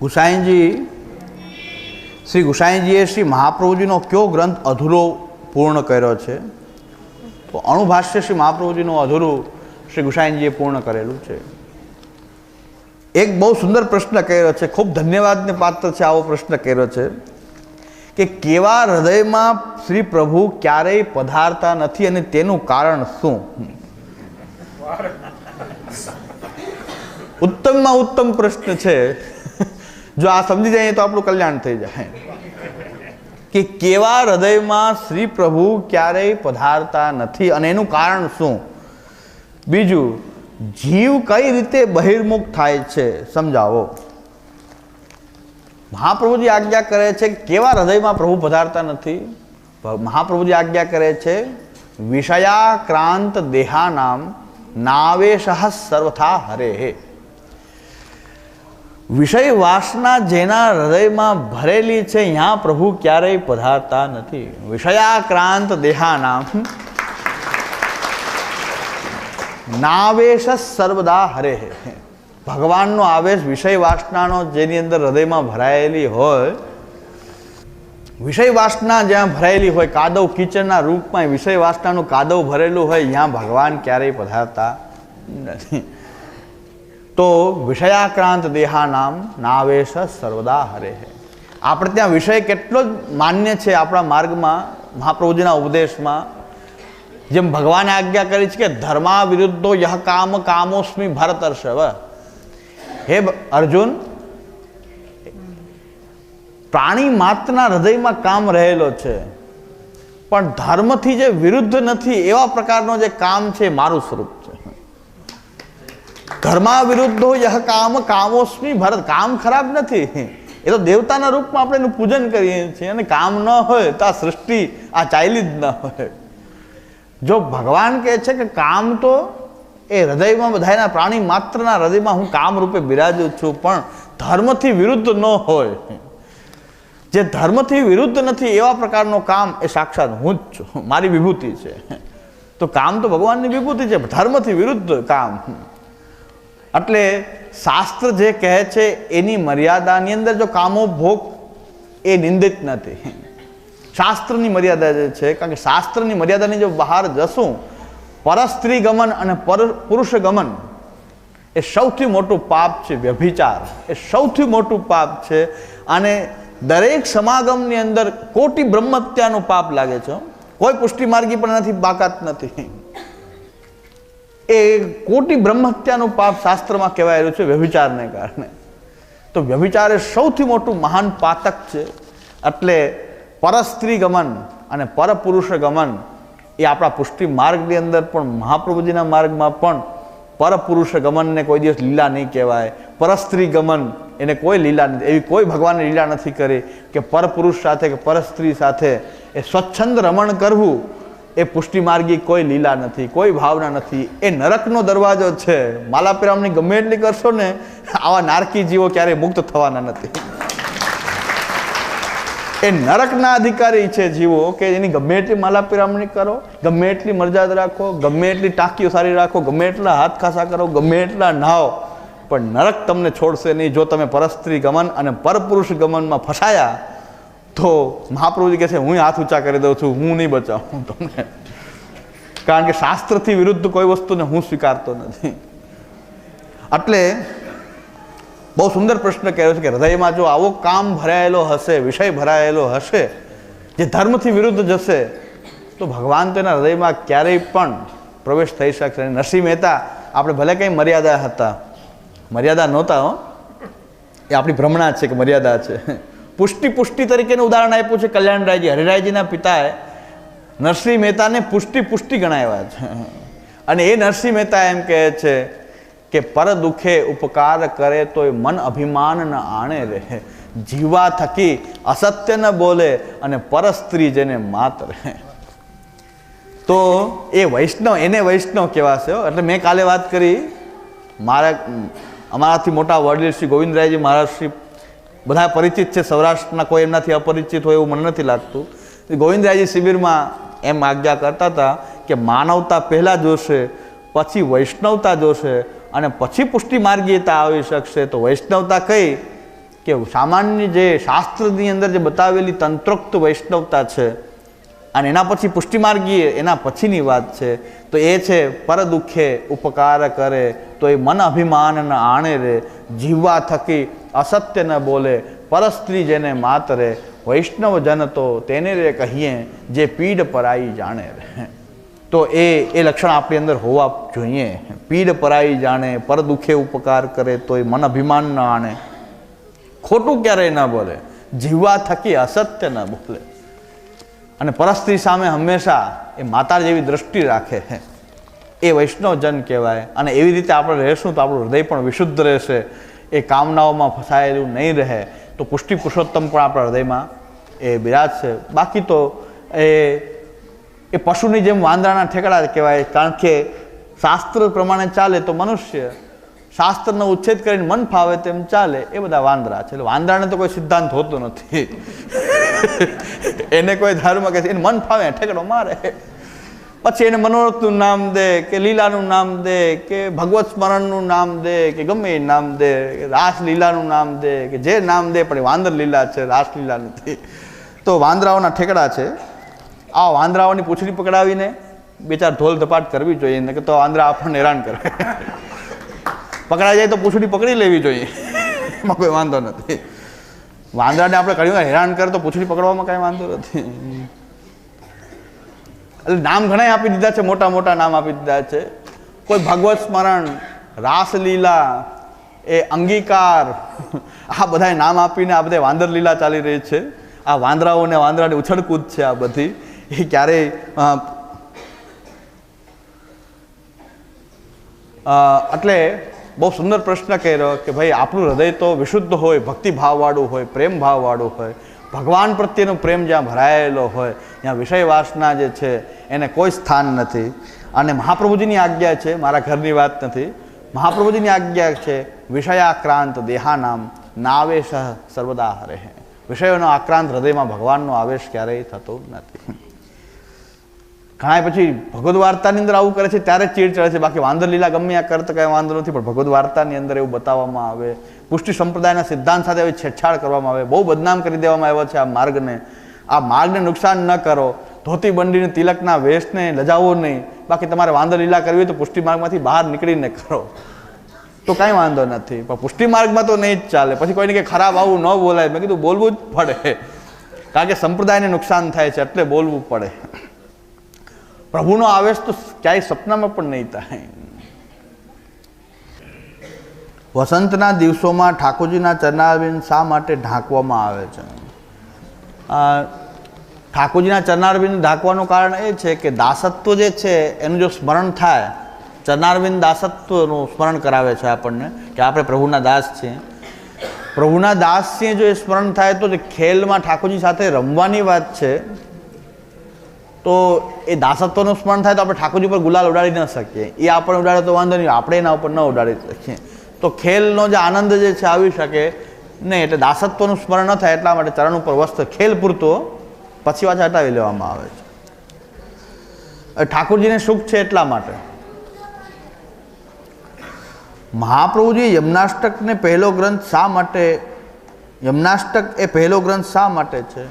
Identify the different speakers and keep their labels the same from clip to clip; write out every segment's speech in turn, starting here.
Speaker 1: ગુસાઈજી શ્રી ગુસાઈજીએ શ્રી મહાપ્રભુજીનો કયો ગ્રંથ અધૂરો પૂર્ણ કર્યો છે? તો અણુભાષ્ય શ્રી મહાપ્રભુજીનું અધૂરું શ્રી ગુસાઈજીએ પૂર્ણ કરેલું છે. એક બહુ સુંદર પ્રશ્ન કર્યો છે, ખૂબ ધન્યવાદને પાત્ર છે આવો પ્રશ્ન કર્યો છે, કે કેવા હૃદયમાં શ્રી પ્રભુ ક્યારેય પધારતા નથી અને તેનું કારણ શું? ઉત્તમમાં ઉત્તમ પ્રશ્ન છે. જો આ સમજી જાય તો આપણું કલ્યાણ થઈ જાય. કે કેવા હૃદયમાં શ્રી પ્રભુ ક્યારેય પધારતા નથી અને એનું કારણ શું? બીજું, જીવ કઈ રીતે બહિર્મુખ થાય છે? સમજાવો. મહાપ્રભુજી આજ્ઞા કરે છે કેવા હૃદયમાં પ્રભુ પધારતા નથી? મહાપ્રભુજી આજ્ઞા કરે છે વિષયાક્રાંત દેહાનામ નાવેશ સર્વથા હરે. વિષય વાસના જેના હૃદયમાં ભરેલી છે ત્યાં પ્રભુ ક્યારેય પધારતા નથી. વિષયાક્રાંત દેહાનામ. નાવેશ સર્વદા હરે. ભગવાનનો આવેશ વિષય વાસનાનો, જેની અંદર હૃદયમાં ભરાયેલી હોય વિષય વાસના જ્યાં ભરાયેલી હોય, કાદવ કિચનના રૂપમાં વિષય વાસનાનું કાદવ ભરેલું હોય ત્યાં ભગવાન ક્યારેય પધારતા નથી. તો વિષયાક્રાંત દેહાનામ નાવેશ સર્વદા હરે હે. આપણે ત્યાં વિષય કેટલો જ માન્ય છે આપણા માર્ગમાં, મહાપ્રભુજીના ઉપદેશમાં. જેમ ભગવાને આજ્ઞા કરી છે કે ધર્મા વિરુદ્ધો યહ કામ કામોસ્મી ભરતર્ષવ. હે અર્જુન પ્રાણી માત્રના હૃદયમાં કામ રહેલો છે. પણ ધર્મથી જે વિરુદ્ધ નથી, એવા પ્રકારનો જે કામ છે મારું સ્વરૂપ છે. ધર્મા વિરુદ્ધો યહ કામ, કામોસ્મી ભરત, કામ ખરાબ નથી. એ તો દેવતાના રૂપમાં આપણે એનું પૂજન કરીએ છીએ. અને કામ ન હોય તો આ સૃષ્ટિ, આ ચાલી જ ન હોય. જો ભગવાન કહે છે કે કામ તો એ હૃદયમાં બધાના પ્રાણી માત્રના હૃદયમાં હું કામ રૂપે બિરાજું છું, પણ ધર્મથી વિરુદ્ધ ન હોય. જે ધર્મથી વિરુદ્ધ નથી એવા પ્રકારનો કામ એ સાક્ષાત હું જ છું. મારી વિભૂતિ છે. તો કામ તો ભગવાનની વિભૂતિ છે, ધર્મથી વિરુદ્ધ કામ. એટલે શાસ્ત્ર જે કહે છે, એની મર્યાદાની અંદર જો કામો ભોગ, એ નિંદિત નથી. શાસ્ત્રની મર્યાદા જે છે, કારણ કે શાસ્ત્રની મર્યાદાની જો બહાર જશું પરસ્ત્રી ગમન અને પર પુરુષ ગમન, એ સૌથી મોટું પાપ છે વ્યભિચાર. એ સૌથી મોટું પાપ છે અને દરેક સમાગમની અંદર કોટી બ્રહ્મત્યાનું પાપ લાગે છે. કોઈ પુષ્ટિ માર્ગી પણ નથી, બાકાત નથી. એ કોટી બ્રહ્મહત્યાનું પાપ શાસ્ત્રમાં કહેવાયેલું છે વ્યભિચારને કારણે. તો વ્યભિચાર એ સૌથી મોટું મહાન પાતક છે. એટલે પરસ્ત્રી ગમન અને પરપુરુષ ગમન એ આપણા પુષ્ટિ માર્ગની અંદર પણ, મહાપ્રભુજીના માર્ગમાં પણ પરપુરુષ ગમનને કોઈ દિવસ લીલા નહીં કહેવાય. પરસ્ત્રી ગમન એને કોઈ લીલા નથી, એવી કોઈ ભગવાને લીલા નથી કરી કે પરપુરુષ સાથે કે પરસ્ત્રી સાથે એ સ્વચ્છંદ રમણ કરવું, એ પુષ્ટિમાર્ગી કોઈ લીલા નથી, કોઈ ભાવના નથી. એ નરકનો દરવાજો છે. માલા પિરામણી ગમે એટલી કરશો ને, આવા નારકી જીવો ક્યારેય મુક્ત થવાના નથી. એ નરકના અધિકારી છે જીવો કે એની ગમે એટલી માલા પિરામણી કરો, ગમે એટલી મર્યાદા રાખો, ગમે એટલી ટાંકીઓ સારી રાખો, ગમે એટલા હાથ ખાસા કરો, ગમે એટલા નાહો. પણ નરક તમને છોડશે નહીં. જો તમે પરસ્ત્રી ગમન અને પરપુરુષ ગમનમાં ફસાયા, તો મહાપ્રભુજી કહે છે, હું હાથ ઊંચા કરી દઉં છું, હું નહીં બચાવું. તમને કારણ કે શાસ્ત્રથી વિરુદ્ધ કોઈ વસ્તુને હું સ્વીકારતો નથી. એટલે બહુ સુંદર પ્રશ્ન કર્યો છે કે હૃદયમાં જો આવો કામ ભરાયેલો હશે, વિષય ભરાયેલો હશે, જે ધર્મથી વિરુદ્ધ જશે, તો ભગવાન તેના હૃદયમાં ક્યારેય પણ પ્રવેશ થઈ શકશે નરસિંહ મહેતા, આપણે ભલે કંઈ મર્યાદા હતા મર્યાદા નહોતા, હો. એ આપણી ભ્રમણા છે કે મર્યાદા છે. પુષ્ટિ પુષ્ટિ તરીકેનું ઉદાહરણ આપ્યું છે કલ્યાણરાયજી હરિરાયજીના પિતાએ નરસિંહ મહેતાને પુષ્ટિ પુષ્ટિ ગણાવ્યા છે. અને એ નરસિંહ મહેતા એમ કહે છે કે, પર દુઃખે ઉપકાર કરે તો એ મન અભિમાન ન આણે રહે. જીવા થકી અસત્ય ન બોલે અને પરસ્ત્રી જેને માત રહે. તો એ વૈષ્ણવ, એને વૈષ્ણવ કહેવાશે. એટલે મેં કાલે વાત કરી, મારા અમારાથી મોટા વડીલ શ્રી ગોવિંદરાયજી મહારાજ શ્રી બધા પરિચિત છે. સૌરાષ્ટ્રના કોઈ એમનાથી અપરિચિત હોય એવું મને નથી લાગતું. ગોવિંદરાયજી શિબિરમાં એમ આજ્ઞા કરતા હતા કે માનવતા પહેલાં જોશે, પછી વૈષ્ણવતા જોશે અને પછી પુષ્ટિ માર્ગીયતા આવી શકશે. તો વૈષ્ણવતા કઈ? કે સામાન્ય જે શાસ્ત્રની અંદર જે બતાવેલી તંત્રોક્ત વૈષ્ણવતા છે. અને એના પછી પુષ્ટિમાર્ગીય, એના પછીની વાત છે, તો એ છે પર દુઃખે ઉપકાર કરે, તો એ મન અભિમાન ન આણે રે, જીવવા થકી અસત્ય ન બોલે, પરસ્ત્રી જેને માતરે વૈષ્ણવ જન તો તેને રે કહીએ, જે પીડ પરાઈ જાણે રે. તો એ એ લક્ષણ આપણી અંદર હોવા જોઈએ. પીડ પરાઈ જાણે પર દુઃખે ઉપકાર કરે, તો એ મન અભિમાન ન આણે. ખોટું ક્યારેય ન બોલે, જીવવા થકી અસત્ય ન બોલે. અને પરસ્ત્રી સામે હંમેશા એ માતા જેવી દ્રષ્ટિ રાખે છે એ વૈષ્ણવજન કહેવાય અને એવી રીતે આપણે રહેશું તો આપણું હૃદય પણ વિશુદ્ધ રહેશે. એ કામનાઓમાં ફસાયેલું નહીં રહે. તો પુષ્ટિ પુરુષોત્તમ પણ આપણા હૃદયમાં એ બિરાજશે બાકી તો એ એ પશુની જેમ વાંદરાના ઠેકડા કહેવાય. કારણ કે શાસ્ત્ર પ્રમાણે ચાલે તો મનુષ્ય શાસ્ત્રનો ઉચ્છેદ કરીને મન ફાવે તેમ ચાલે, એ બધા વાંદરા છે. એટલે વાંદરાને તો કોઈ સિદ્ધાંત હોતો નથી. એને કોઈ ધર્મ કે એને મન ફાવે, ઠેકડો મારે. પછી એને મનોરથનું નામ દે, કે લીલાનું નામ દે, કે ભગવત સ્મરણનું નામ દે, કે ગમે એ નામ દે રાસ લીલાનું નામ દે, કે જે નામ દે, પણ એ વાંદર લીલા છે રાસ લીલા નથી. તો વાંદરાઓના ઠેકડા છે. આ વાંદરાઓની પૂંછડી પકડાવીને બે ચાર ઢોલ ધપાટ કરવી જોઈએ કે તો વાંદરા આપણને હેરાન કરે. પકડાઈ જાય તો પૂછડી પકડી લેવી જોઈએ. એમાં કોઈ વાંધો નથી. વાંદરાને આપણે કહ્યું હેરાન કરે તો પૂછડી પકડવામાં કાંઈ વાંધો નથી. એટલે નામ ઘણા આપી દીધા છે, મોટા મોટા નામ આપી દીધા છે. કોઈ ભગવત સ્મરણ, રાસલીલા, એ અંગીકાર, આ બધા નામ આપીને આ બધા વાંદર લીલા ચાલી રહી છે. આ વાંદરાઓને વાંદરાની ઉછળકૂદ છે આ બધી. એ ક્યારેય એટલે બહુ સુંદર પ્રશ્ન કર્યો કે ભાઈ, આપણું હૃદય તો વિશુદ્ધ હોય, ભક્તિભાવવાળું હોય પ્રેમ ભાવવાળું હોય. ભગવાન પ્રત્યેનો પ્રેમ જ્યાં ભરાયેલો હોય, ત્યાં વિષય વાસના જે છે, એને કોઈ સ્થાન નથી. અને મહાપ્રભુજીની આજ્ઞા છે, મારા ઘરની વાત નથી. મહાપ્રભુજીની આજ્ઞા છે, વિષયાક્રાંત દેહાનામ નાવેશ સર્વદા હરે વિષયોનો આક્રાંત હૃદયમાં ભગવાનનો આવેશ ક્યારેય થતો નથી. ઘણા પછી ભગવદ વાર્તાની અંદર આવું કરે છે ત્યારે ચીડ ચડે છે. બાકી વાંદર લીલા ગમે આ કરતા કાંઈ વાંધો નથી, પણ ભગવદ વાર્તાની અંદર એવું બતાવવામાં આવે. પુષ્ટિ સંપ્રદાયના સિદ્ધાંત સાથે આવી છેડછાડ કરવામાં આવે. બહુ બદનામ કરી દેવામાં આવ્યો છે આ માર્ગને. આ માર્ગને નુકસાન ન કરો. ધોતી બંડીને, તિલકના વેશને, લજાવો નહીં. બાકી તમારે વાંદર લીલા કરવી હોય તો પુષ્ટિ માર્ગમાંથી બહાર નીકળીને કરો. તો કાંઈ વાંધો નથી. પણ પુષ્ટિ માર્ગમાં તો નહીં જ ચાલે. પછી કોઈને કે ખરાબ આવું ન બોલાય. મેં કીધું બોલવું જ પડે. કારણ કે સંપ્રદાયને નુકસાન થાય છે એટલે બોલવું પડે. પ્રભુનો આવેશ તો ક્યાંય સપનામાં પણ નહીં થાય. વસંતના દિવસોમાં ઠાકોરજીના ચરણારવિંદ શા માટે ઢાંકવામાં આવે છે? ઠાકોરજીના ચરણારવિંદ ઢાંકવાનું કારણ એ છે કે દાસત્વ જે છે, એનું જો સ્મરણ થાય, ચરણારવિંદ દાસત્વનું સ્મરણ કરાવે છે આપણને કે આપણે પ્રભુના દાસ છીએ. પ્રભુના દાસ છીએ જો એ સ્મરણ થાય તો જે ખેલમાં ઠાકોરજી સાથે રમવાની વાત છે. તો એ દાસત્વનું સ્મરણ થાય તો આપણે ઠાકોરજી ઉપર ગુલાલ ઉડાડી ન શકીએ. એ આપણે ઉડાડે તો વાંધો નહીં, આપણે એના ઉપર ન ઉડાડી શકીએ. તો ખેલનો જે આનંદ જે છે આવી શકે નહીં એટલે દાસત્વનું સ્મરણ ન થાય એટલા માટે ચરણ ઉપર વસ્ત્ર ખેલ પૂરતો પછી પાછા હટાવી લેવામાં આવે છે. ઠાકોરજીને સુખ છે એટલા માટે. મહાપ્રભુજી, યમનાષ્ટકને પહેલો ગ્રંથ શા માટે, યમનાષ્ટક એ પહેલો ગ્રંથ શા માટે છે?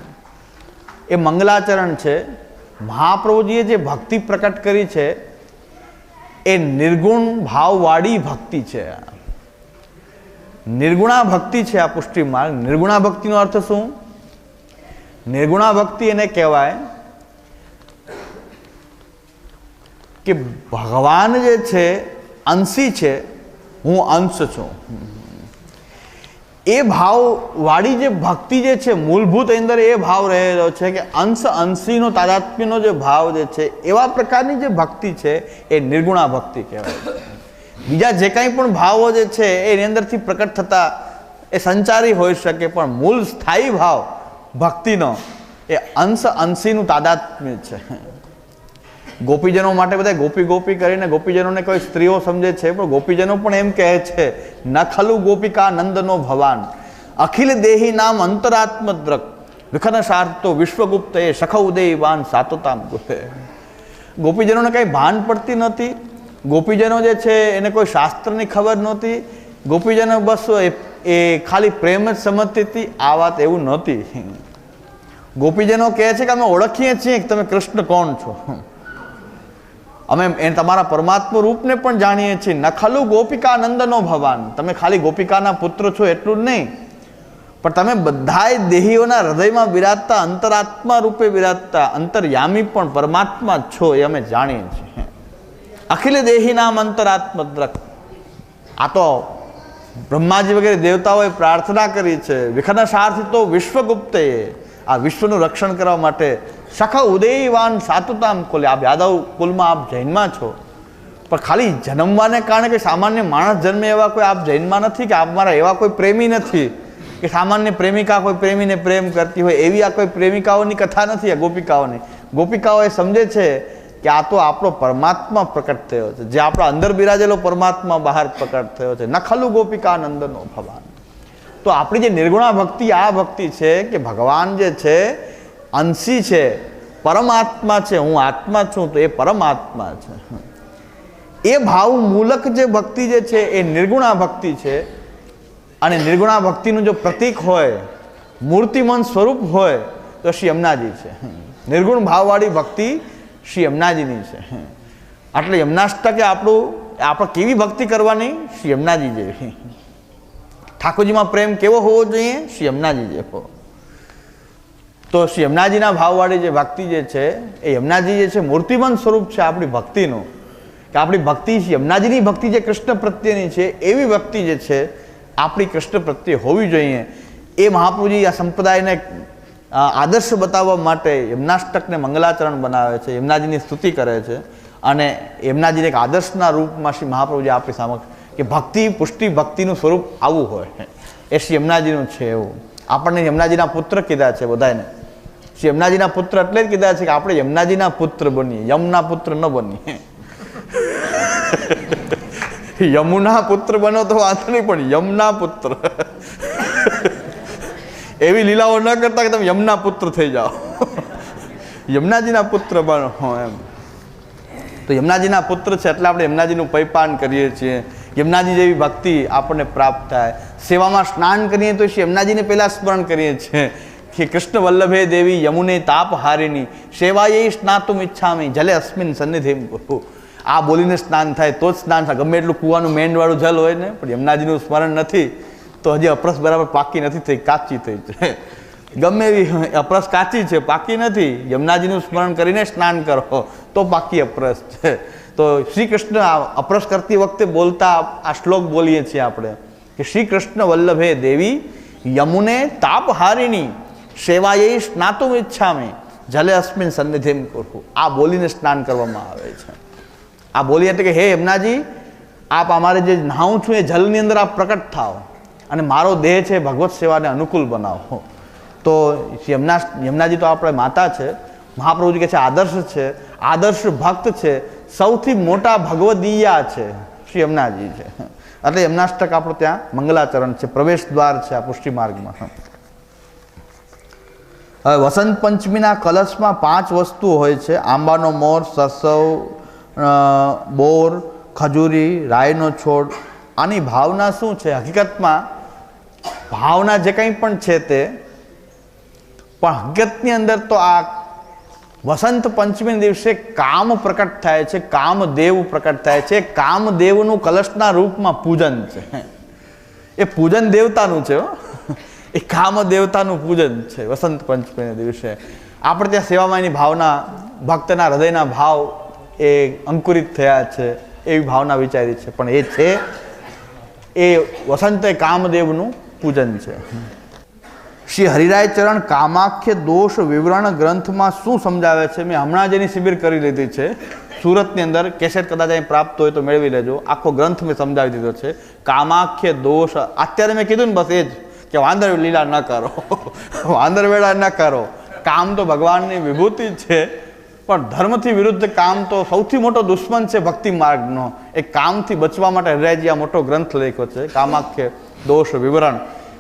Speaker 1: એ મંગલાચરણ છે. મહાપ્રભુજીએ જે ભક્તિ પ્રકટ કરી છે, એ નિર્ગુણ ભાવવાળી ભક્તિ છે. નિર્ગુણા ભક્તિ છે આ પુષ્ટિ માર્ગ નિર્ગુણા ભક્તિનો અર્થ શું? નિર્ગુણા ભક્તિ એને કહેવાય કે ભગવાન જે છે, અંશી છે, હું અંશ છું. એ ભાવવાળી જે ભક્તિ જે છે, મૂળભૂત અંદર એ ભાવ રહેલો છે કે અંશ અંશીનો, તાદાત્મ્યનો જે ભાવ જે છે, એવા પ્રકારની જે ભક્તિ છે, એ નિર્ગુણા ભક્તિ કહેવાય. બીજા જે કંઈ પણ ભાવો જે છે, એની અંદરથી પ્રકટ થતા એ સંચારી હોઈ શકે, પણ મૂળ સ્થાયી ભાવ ભક્તિનો એ અંશ અંશીનું તાદાત્મ્ય છે. ગોપીજનો માટે બધા ગોપી ગોપી કરીને ગોપીજનોને કોઈ સ્ત્રીઓ સમજે છે, પણ ગોપીજનો પણ એમ કહે છે ન ખલુ ગોપિકા નંદનો ભવાન, અખિલ દેહી નામ અંતરાત્મ દ્રક વિખન સાર્થો વિશ્વગુપ્ત એ સખ ઉદયવાન સાતોતામ ગુહે. ગોપીજનોને કંઈ ભાન પડતી નથી ગોપીજનો જે છે એને કોઈ શાસ્ત્રની ખબર નહોતી. ગોપીજનો બસ એ ખાલી પ્રેમ જ સમજતી હતી, આ વાત એવું નહોતી. ગોપીજનો કહે છે કે અમે ઓળખીએ છીએ કે તમે કૃષ્ણ કોણ છો? અમે એ તમારા પરમાત્મા રૂપને પણ જાણીએ છીએ. નખાલુ ગોપિકાનંદનો ગોપિકા નંદનો ભવાન. તમે ખાલી ગોપિકાના પુત્ર છો એટલું જ નહીં. પણ તમે બધાય દેહીઓના હૃદયમાં બિરાજતા અંતરાત્મા રૂપે બિરાજતા અંતર્યામી પણ પરમાત્મા છો એ અમે જાણીએ છીએ. અખિલ દેહી નામ અંતરાત્મદ્રક. આ તો બ્રહ્માજી વગેરે દેવતાઓએ પ્રાર્થના કરી છે. વિઘ્નસારથી તો વિશ્વગુપ્તે આ વિશ્વનું રક્ષણ કરવા માટે સખ ઉદયવાન સાતુતામ કુલે આપ યાદવ કુલમાં આપ જૈનમાં છો. પણ ખાલી જન્મવાને કારણે કે સામાન્ય માણસ જન્મે એવા કોઈ આપ જૈનમાં નથી કે આપ મારા એવા કોઈ પ્રેમી નથી? કે સામાન્ય પ્રેમિકા કોઈ પ્રેમીને પ્રેમ કરતી હોય એવી આ કોઈ પ્રેમિકાઓની કથા નથી, આ ગોપિકાઓની? ગોપિકાઓ એ સમજે છે કે આ તો આપણો પરમાત્મા પ્રકટ થયો છે. જે આપણા અંદર બિરાજેલો પરમાત્મા બહાર પ્રકટ થયો છે. નખલું ગોપિકા નંદનો ભગવાન તો આપણી જે નિર્ગુણા ભક્તિ આ ભક્તિ છે કે ભગવાન જે છે અંશી છે, પરમાત્મા છે, હું આત્મા છું, તો એ પરમાત્મા છે. એ ભાવ મૂલક જે ભક્તિ જે છે, એ નિર્ગુણા ભક્તિ છે. અને નિર્ગુણા ભક્તિનું જો પ્રતીક હોય, મૂર્તિમન સ્વરૂપ હોય, તો શ્રી યમનાજી છે. નિર્ગુણ ભાવવાળી ભક્તિ શ્રી યમનાજીની છે. એટલે યમનાષ્ટકે આપણું, આપણે કેવી ભક્તિ કરવાની? શ્રી યમનાજી જેવી ઠાકોરજીમાં પ્રેમ કેવો હોવો જોઈએ? શ્રી યમનાજી જેવો તો શ્રી યમુનાજીના ભાવવાળી જે ભક્તિ જે છે, એ યમુનાજી જે છે, મૂર્તિમંત સ્વરૂપ છે આપણી ભક્તિનું. કે આપણી ભક્તિ યમનાજીની ભક્તિ જે કૃષ્ણ પ્રત્યેની છે, એવી ભક્તિ જે છે, આપણી કૃષ્ણ પ્રત્યે હોવી જોઈએ. એ મહાપુજી આ સંપ્રદાયને આદર્શ બતાવવા માટે યમનાષ્ટકને મંગલાચરણ બનાવે છે, યમુનાજીની સ્તુતિ કરે છે. અને યમુનાજીને એક આદર્શના રૂપમાં શ્રી મહાપ્રભુજી આપણી સમક્ષ, કે ભક્તિ, પુષ્ટિ ભક્તિનું સ્વરૂપ આવું હોય. એ શ્રી યમુનાજીનું છે એવું. આપણને યમુનાજીના પુત્ર કીધા છે બધાને શ્રી યમુનાજીના પુત્ર એટલે જ કીધા છે કે આપણે યમુનાજીના પુત્ર બનીએ, યમના પુત્ર ન બનીએ. યમુના પુત્ર બનો તો વાંધો નહીં, પણ યમના પુત્ર. એવી લીલાઓ ન કરતા કે તમે યમના પુત્ર થઈ જાઓ. યમુનાજીના પુત્ર બનો એમ. તો યમુનાજીના પુત્ર છે એટલે આપણે યમુનાજીનું પૈપાન કરીએ છીએ. યમુનાજી જેવી ભક્તિ આપણને પ્રાપ્ત થાય. સેવામાં સ્નાન કરીએ તો યમુનાજીને પહેલાં સ્મરણ કરીએ છીએ. કે કૃષ્ણ વલ્લભે દેવી યમુને તાપ હારિણી સેવાએ સ્નાતુમ ઈચ્છામી જલે અસ્મિન સન્નિધિ. આ બોલીને સ્નાન થાય તો જ સ્નાન થાય. ગમે એટલું કૂવાનું મેંડવાળું જલ હોય ને, પણ યમુનાજીનું સ્મરણ નથી, તો હજી અપરસ બરાબર પાકી નથી થઈ, કાચી થઈ છે. ગમે એવી અપરસ કાચી છે, પાકી નથી, યમુનાજીનું સ્મરણ કરીને સ્નાન કરો, તો પાકી અપરસ છે. તો શ્રી કૃષ્ણ અપરસ કરતી વખતે બોલતા આ શ્લોક બોલીએ છીએ આપણે, કે શ્રી કૃષ્ણ વલ્લભે દેવી યમુને તાપહારિણી સેવાએ સ્નાતું ઈચ્છામી. જલે અસ્મિન સન્નિધિમ કરું. આ બોલીને સ્નાન કરવામાં આવે છે. આ બોલી એટલે કે, હે એમનાજી આપ અમારે જે નાહું છું એ જલની અંદર આપ પ્રકટ થાઓ અને મારો દેહ છે ભગવત સેવાને અનુકૂળ બનાવો. તો યમના યમનાજી તો આપણે માતા છે. મહાપ્રભુજી કહે છે, આદર્શ છે, આદર્શ ભક્ત છે, સૌથી મોટા ભગવદીયા છે. શ્રી યમનાજી છે. એટલે યમનાષ્ટક આપણું ત્યાં મંગલાચરણ છે પ્રવેશ દ્વાર છે આ પુષ્ટિ માર્ગમાં. વસંત પંચમીના કલશમાં પાંચ વસ્તુઓ હોય છે. આંબાનો મોર સરસવ બોર, ખજૂરી રાયનો છોડ. આની ભાવના શું છે? હકીકતમાં ભાવના જે કંઈ પણ છે તે, પણ હકીકતની અંદર તો આ વસંત પંચમી દિવસે કામ પ્રકટ થાય છે, કામદેવ પ્રકટ થાય છે. કામદેવનું કલશના રૂપમાં પૂજન છે. એ પૂજન દેવતાનું છે હો. એ કામ દેવતાનું પૂજન છે, વસંત પંચમીના દિવસે. આપણે ત્યાં સેવામાં ભાવના, ભક્તના હૃદયના ભાવ એ અંકુરિત થયા છે, એવી ભાવના વિચારી છે. પણ એ છે, એ વસંત કામદેવનું પૂજન છે. શ્રી હરિરાય ચરણ કામાખ્ય દોષ વિવરણ ગ્રંથમાં શું સમજાવે છે? મેં હમણાં જ એની શિબિર કરી લીધી છે. સુરતની અંદર કેસેટ કદાચ અહીં પ્રાપ્ત હોય તો મેળવી લેજો. આખો ગ્રંથ મેં સમજાવી દીધો છે. કામાખ્ય દોષ, અત્યારે મેં કીધું ને બસ એ જ. કે વાંદર લીલા ન કરો. વાંદર વેળા ન કરો. કામ તો ભગવાનની વિભૂતિ છે. પણ ધર્મથી વિરુદ્ધ કામ તો સૌથી મોટો દુશ્મન છે ભક્તિ માર્ગનો. એ કામથી બચવા માટે હરિરાયજી આ મોટો ગ્રંથ લખ્યો છે, કામાખ્ય દોષ વિવરણ.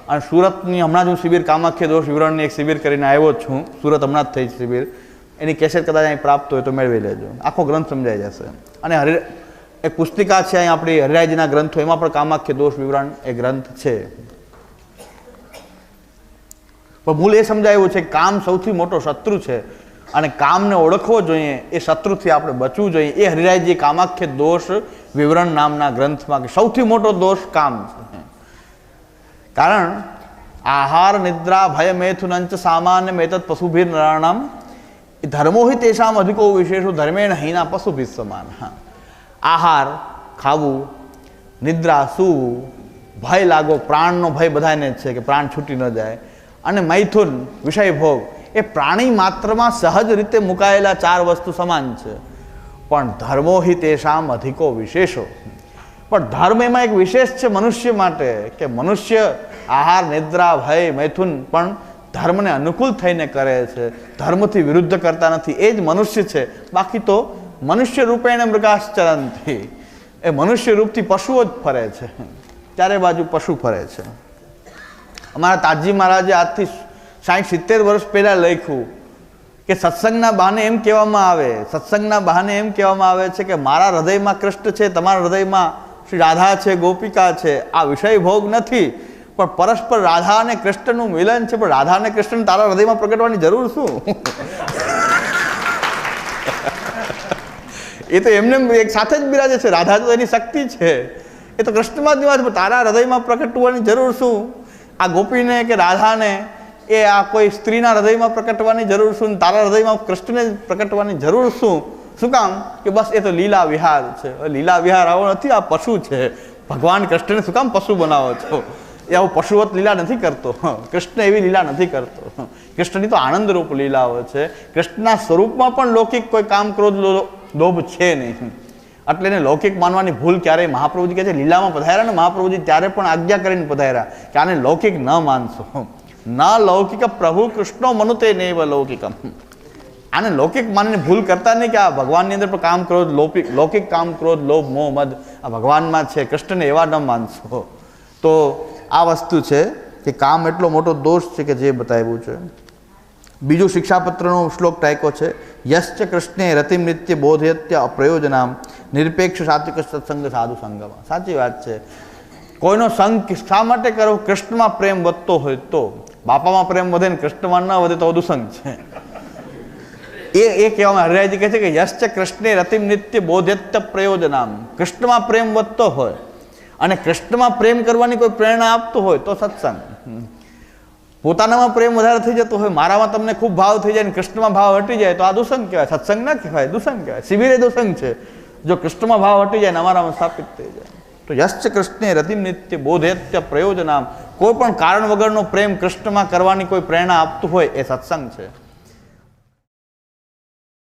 Speaker 1: અને સુરતની હમણાં જ હું શિબિર, કામાખ્ય દોષ વિવરણની એક શિબિર કરીને આવ્યો છું. સુરત હમણાં જ થઈ શિબિર. એની કેસેટ કદાચ અહીં પ્રાપ્ત હોય તો મેળવી લેજો. આખો ગ્રંથ સમજાઈ જશે. અને હરિ એક પુસ્તિકા છે અહીં આપણી હરિરાયજીના ગ્રંથો. એમાં પણ કામાખ્ય દોષ વિવરણ એ ગ્રંથ છે. પણ મૂળ એ સમજાયું છે કામ સૌથી મોટો શત્રુ છે. અને કામને ઓળખવો જોઈએ, એ શત્રુથી આપણે બચવું જોઈએ. એ હરિરાયજી કામાખ્ય દોષ વિવરણ નામના ગ્રંથમાં કે સૌથી મોટો દોષ કામ છે. કારણ આહાર, નિદ્રા, ભય, મેથુનંચ, સામાન્ય મેતત, પશુભીર, નરાણામ ધર્મો હિ તેષામ અધિકો વિશેષો, ધર્મેણ હીના પશુભી સમાન. આહાર, ખાવું, નિદ્રા, સૂવું, ભય લાગો, પ્રાણનો ભય બધાને જ છે કે પ્રાણ છૂટી ન જાય. અને મૈથુન વિષય ભોગ એ પ્રાણી માત્રમાં સહજ રીતે મુકાયેલા ચાર વસ્તુ સમાન છે. પણ ધર્મો હિ તેષામ અધિકો વિશેષો. પણ ધર્મ એમાં એક વિશેષ છે મનુષ્ય માટે, કે મનુષ્ય આહાર, નિદ્રા, ભય, મૈથુન પણ ધર્મને અનુકૂળ થઈને કરે છે. ધર્મથી વિરુદ્ધ કરતા નથી. એ જ મનુષ્ય છે. બાકી તો મનુષ્ય રૂપેણ મૃગાશ્ચરણથી એ મનુષ્ય રૂપથી પશુઓ જ ફરે છે. ચારે બાજુ પશુ ફરે છે. અમારા તાજી મહારાજે આજથી સાઠ સિત્તેર વર્ષ પહેલાં લખ્યું કે સત્સંગના બહાને એમ કહેવામાં આવે, સત્સંગના બહાને એમ કહેવામાં આવે છે કે મારા હૃદયમાં કૃષ્ણ છે, તમારા હૃદયમાં શ્રી રાધા છે, ગોપિકા છે. આ વિષય ભોગ નથી, પણ પરસ્પર રાધા અને કૃષ્ણનું મિલન છે. પણ રાધા અને કૃષ્ણ તારા હૃદયમાં પ્રગટવાની જરૂર શું? એ તો એમને એક સાથે જ બિરાજે છે. રાધા તો એની શક્તિ છે. એ તો કૃષ્ણમાં જ નિવાસ તારા હૃદયમાં પ્રગટવાની જરૂર શું? આ ગોપીને કે રાધાને એ આ કોઈ સ્ત્રીના હૃદયમાં પ્રકટવાની જરૂર શું, તારા હૃદયમાં કૃષ્ણને પ્રકટવાની જરૂર શું? શું કામ? કે બસ એ તો લીલા વિહાર છે. લીલા વિહાર આવો નથી, આ પશુ છે. ભગવાન કૃષ્ણને શું કામ પશુ બનાવો છો? એ આવું પશુવત લીલા નથી કરતો. કૃષ્ણ એવી લીલા નથી કરતો. કૃષ્ણની તો આનંદરૂપ લીલાઓ છે. કૃષ્ણના સ્વરૂપમાં પણ લૌકિક કોઈ કામ ક્રોધ લોભ છે નહીં. એટલે એને લૌકિક માનવાની ભૂલ ક્યારેય મહાપ્રભુજી કહે છે, લીલામાં પધાર્યા ને મહાપ્રભુજી ત્યારે પણ આજ્ઞા કરીને પધાર્યા કે આને લૌકિક ન માનશો. ન લૌકિક પ્રભુ કૃષ્ણો મનુતે નૈવ લૌકિકમ. આને લૌકિક માનીને ભૂલ કરતા નહીં કે આ ભગવાનની અંદર પણ કામ ક્રોધ લૌકિક લૌકિક કામ ક્રોધ, લોભ, મોહ, મદ આ ભગવાનમાં છે, કૃષ્ણને એવા ન માનશો. તો આ વસ્તુ છે કે કામ એટલો મોટો દોષ છે કે જે બતાવ્યું છે. બીજું શિક્ષાપત્રનો શ્લોક ટાંક્યો છે યશ્ચ કૃષ્ણે રતિમ નિત્ય બોધયત્ય અપ્રયોજનામ નિરપેક્ષ સાત્વિક સત્સંગ સાધુ સંગમાં સાચી વાત છે કોઈનો સંગ શા માટે કરવો કૃષ્ણમાં પ્રેમ વધતો હોય તો બાપામાં પ્રેમ વધે ને કૃષ્ણમાં ન વધે તો દુસંગ છે એ એ કહેવામાં હરિરાયજી કહે છે કે યશ્ચ કૃષ્ણે રતિમ નિત્ય બોધ્યત્ય પ્રયોજનામ કૃષ્ણમાં પ્રેમ વધતો હોય અને કૃષ્ણમાં પ્રેમ કરવાની કોઈ પ્રેરણા આપતું હોય તો સત્સંગ. પોતાનામાં પ્રેમ વધારે થઈ જતો હોય, મારામાં તમને ખૂબ ભાવ થઈ જાય ને કૃષ્ણમાં ભાવ હટી જાય, તો આ દુસંગ કહેવાય, સત્સંગ ના કહેવાય, દુસંગ કહેવાય. શિબિરે દુસંગ છે. જો કૃષ્ણમાં ભાવ હટી જાય ને અમારામાં સ્થાપિત થઈ જાય. તો યશ્ચ કૃષ્ણે રતિમ નિત્ય બોધેત્ય પ્રયોજનામ. કોઈ પણ કારણ વગરનો પ્રેમ કૃષ્ણમાં કરવાની કોઈ પ્રેરણા આપતું હોય એ સત્સંગ છે.